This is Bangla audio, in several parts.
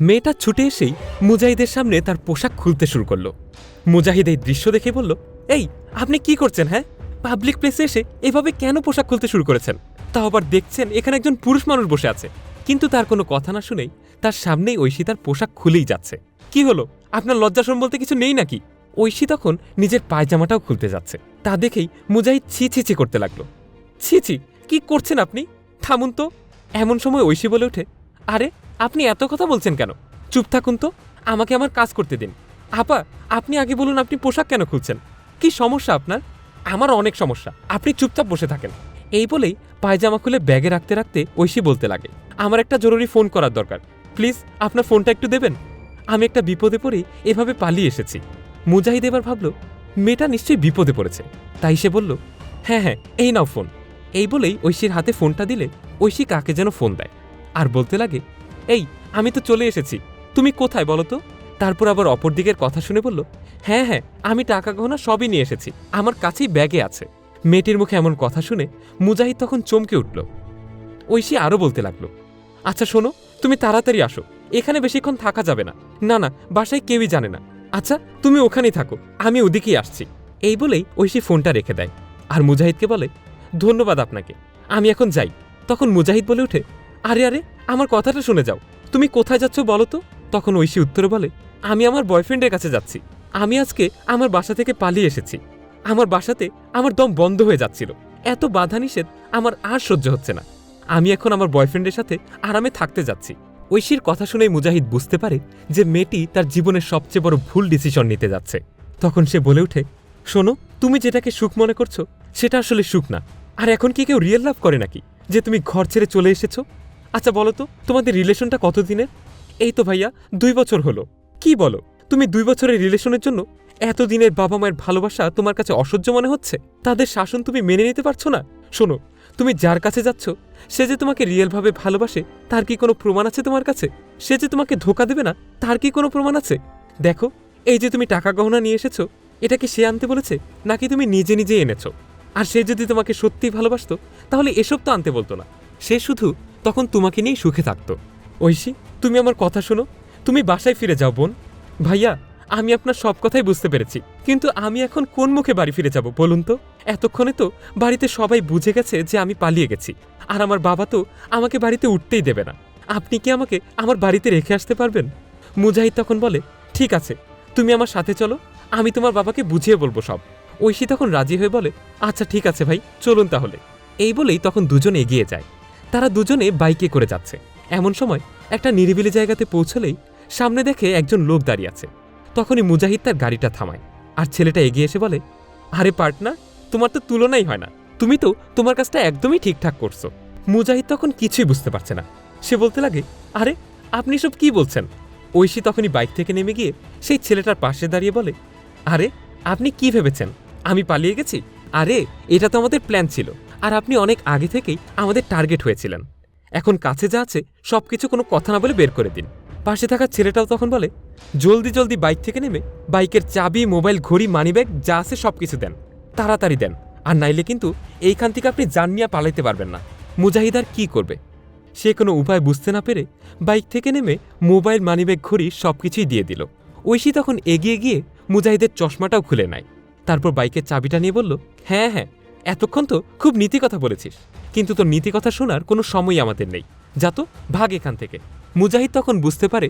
মেয়েটা ছুটে এসেই মুজাহিদের সামনে তার পোশাক খুলতে শুরু করল। মুজাহিদ এই দৃশ্য দেখে বলল, এই, আপনি কি করছেন হ্যাঁ? পাবলিক প্লেসে এসে এভাবে কেন পোশাক খুলতে শুরু করেছেন? তাও আবার দেখছেন, এখানে একজন পুরুষ মানুষ বসে আছে। কিন্তু তার কোনো কথা না শুনেই তার সামনেই ঐশী তার পোশাক খুলেই যাচ্ছে। কি হলো? আপনার লজ্জাসরম বলতে কিছু নেই নাকি? ঐশী তখন নিজের পায়জামাটাও খুলতে যাচ্ছে। তা দেখেই মুজাহিদ ছি ছি ছি করতে লাগল। ছি ছি, কি করছেন আপনি? থামুন তো। এমন সময় ঐশী বলে ওঠে, আরে আপনি এত কথা বলছেন কেন? চুপ থাকুন তো, আমাকে আমার কাজ করতে দিন। আপা, আপনি আগে বলুন আপনি পোশাক কেন খুলছেন? কি সমস্যা আপনার? আমার অনেক সমস্যা, আপনি চুপচাপ বসে থাকেন। এই বলেই পায়জামা খুলে ব্যাগে রাখতে রাখতে ঐশী বলতে লাগে, আমার একটা জরুরি ফোন করার দরকার। প্লিজ, আপনার ফোনটা একটু দেবেন? আমি একটা বিপদে পড়ে এভাবে পালিয়ে এসেছি। মুজাহিদ এবার ভাবল, মেয়েটা নিশ্চয়ই বিপদে পড়েছে। তাই সে বলল হ্যাঁ হ্যাঁ এই নাও ফোন। এই বলেই ঐশীর হাতে ফোনটা দিলে ঐশী কাকে যেন ফোন দেয়। আর বলতে লাগে এই, আমি তো চলে এসেছি। তুমি কোথায় বলো তো? তারপর আবার অপর দিকের কথা শুনে বলল হ্যাঁ হ্যাঁ আমি টাকা গহনা সবই নিয়ে এসেছি, আমার কাছেই ব্যাগে আছে। মেয়েটির মুখে এমন কথা শুনে মুজাহিদ তখন চমকে উঠল। ঐশী আরও বলতে লাগল আচ্ছা শোনো, তুমি তাড়াতাড়ি আসো, এখানে বেশিক্ষণ থাকা যাবে না। না না, বাসায় কেউই জানে না। আচ্ছা তুমি ওখানেই থাকো, আমি ওদিকেই আসছি। এই বলেই ঐশী ফোনটা রেখে দেয়, আর মুজাহিদকে বলে, ধন্যবাদ আপনাকে, আমি এখন যাই। তখন মুজাহিদ বলে ওঠে আরে আরে, আমার কথাটা শুনে যাও। তুমি কোথায় যাচ্ছ বলো তো? তখন ঐশী উত্তরে বলে, আমি আমার বয়ফ্রেন্ডের কাছে যাচ্ছি। আমি আজকে আমার বাসা থেকে পালিয়ে এসেছি। আমার বাসাতে আমার দম বন্ধ হয়ে যাচ্ছিল। এত বাধা নিষেধ আমার আর সহ্য হচ্ছে না। আমি এখন আমার বয়ফ্রেন্ডের সাথে আরামে থাকতে যাচ্ছি। ঐশীর কথা শুনেই মুজাহিদ বুঝতে পারে যে মেয়েটি তার জীবনের সবচেয়ে বড় ভুল ডিসিশন নিতে যাচ্ছে। তখন সে বলে ওঠে, শোনো, তুমি যেটাকে সুখ মনে করছ, সেটা আসলে সুখ না। আর এখন কি কেউ রিয়েল লাভ করে নাকি? যে তুমি ঘর ছেড়ে চলে এসেছ? আচ্ছা বলো তো, তোমাদের রিলেশনটা কতদিনের? এই তো ভাইয়া, দুই বছর হলো। কি বলো, তুমি দুই বছরের রিলেশনের জন্য এতদিনের বাবা মায়ের ভালোবাসা তোমার কাছে অসহ্য মনে হচ্ছে? তাদের শাসন তুমি মেনে নিতে পারছ না? শোনো, তুমি যার কাছে যাচ্ছ, সে যে তোমাকে রিয়েলভাবে ভালোবাসে, তার কি কোনো প্রমাণ আছে তোমার কাছে? সে যে তোমাকে ধোকা দেবে না, তার কি কোনো প্রমাণ আছে? দেখো, এই যে তুমি টাকা গহনা নিয়ে এসেছ, এটা কি সে আনতে বলেছে, নাকি তুমি নিজে নিজে এনেছো? আর সে যদি তোমাকে সত্যিই ভালোবাসত, তাহলে এসব তো আনতে বলতো না। সে শুধু তখন তোমাকে নিয়েই সুখে থাকতো। ঐশী, তুমি আমার কথা শোনো। তুমি বাসায় ফিরে যাও, বোন। ভাইয়া, আমি আপনার সব কথাই বুঝতে পেরেছি। কিন্তু আমি এখন কোন মুখে বাড়ি ফিরে যাব, বলুন তো? এতক্ষণে তো বাড়িতে সবাই বুঝে গেছে যে আমি পালিয়ে গেছি। আর আমার বাবা তো আমাকে বাড়িতে উঠতেই দেবে না। আপনি কি আমাকে আমার বাড়িতে রেখে আসতে পারবেন? মুজাহিদ তখন বলে, ঠিক আছে, তুমি আমার সাথে চলো। আমি তোমার বাবাকে বুঝিয়ে বলব সব। ঐশী তখন রাজি হয়ে বলে আচ্ছা ঠিক আছে ভাই, চলুন তাহলে। এই বলেই তখন দুজন এগিয়ে যায়। তারা দুজনে বাইকে করে যাচ্ছে। এমন সময় একটা নিরিবিলি জায়গাতে পৌঁছলেই সামনে দেখে একজন লোক দাঁড়িয়ে আছে। তখনই মুজাহিদ তার গাড়িটা থামায় আর ছেলেটা এগিয়ে এসে বলে, আরে পার্টনার, তোমার তো তুলনাই হয় না। তুমি তো তোমার কাজটা একদমই ঠিকঠাক করছ। মুজাহিদ তখন কিছুই বুঝতে পারছে না। সে বলতে লাগে, আরে, আপনি সব কি বলছেন? ঐশী তখনই বাইক থেকে নেমে গিয়ে সেই ছেলেটার পাশে দাঁড়িয়ে বলে, আরে, আপনি কি ভেবেছেন? আমি পালিয়ে গেছি? আরে, এটা তো আমাদের প্ল্যান ছিল। আর আপনি অনেক আগে থেকেই আমাদের টার্গেট হয়েছিলেন। এখন কাছে যা আছে, সবকিছু কোনো কথা না বলে বের করে দিন। পাশে থাকা ছেলেটাও তখন বলে, জলদি জলদি বাইক থেকে নেমে বাইকের চাবি মোবাইল ঘড়ি মানিব্যাগ যা আছে সব কিছু দেন। তাড়াতাড়ি দেন। আর নাইলে কিন্তু এইখান থেকে আপনি জান নিয়ে পালাইতে পারবেন না। মুজাহিদ আর কি করবে? সে কোনো উপায় বুঝতে না পেরে বাইক থেকে নেমে মোবাইল মানিব্যাগ ঘড়ি সব কিছুই দিয়ে দিল। ঐশী তখন এগিয়ে গিয়ে মুজাহিদের চশমাটাও খুলে নেয়। তারপর বাইকের চাবিটা নিয়ে বলল হ্যাঁ হ্যাঁ এতক্ষণ তো খুব নীতি কথা বলেছিস, কিন্তু তোর নীতি কথা শোনার কোনো সময় আমাদের নেই। যা তো ভাগ এখান থেকে। মুজাহিদ তখন বুঝতে পারে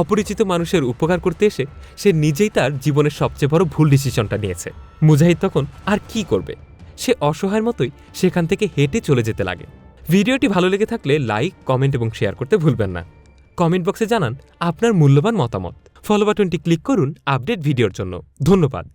অপরিচিত মানুষের উপকার করতে এসে সে নিজেই তার জীবনের সবচেয়ে বড় ভুল ডিসিশনটা নিয়েছে। মুজাহিদ তখন, আর কি করবে? সে অসহায়ের মতোই সেখান থেকে হেঁটে চলে যেতে লাগে। ভিডিওটি ভালো লেগে থাকলে লাইক, কমেন্ট এবং শেয়ার করতে ভুলবেন না। কমেন্ট বক্সে জানান আপনার মূল্যবান মতামত। ফলো বাটনটি ক্লিক করুন আপডেট ভিডিওর জন্য। ধন্যবাদ।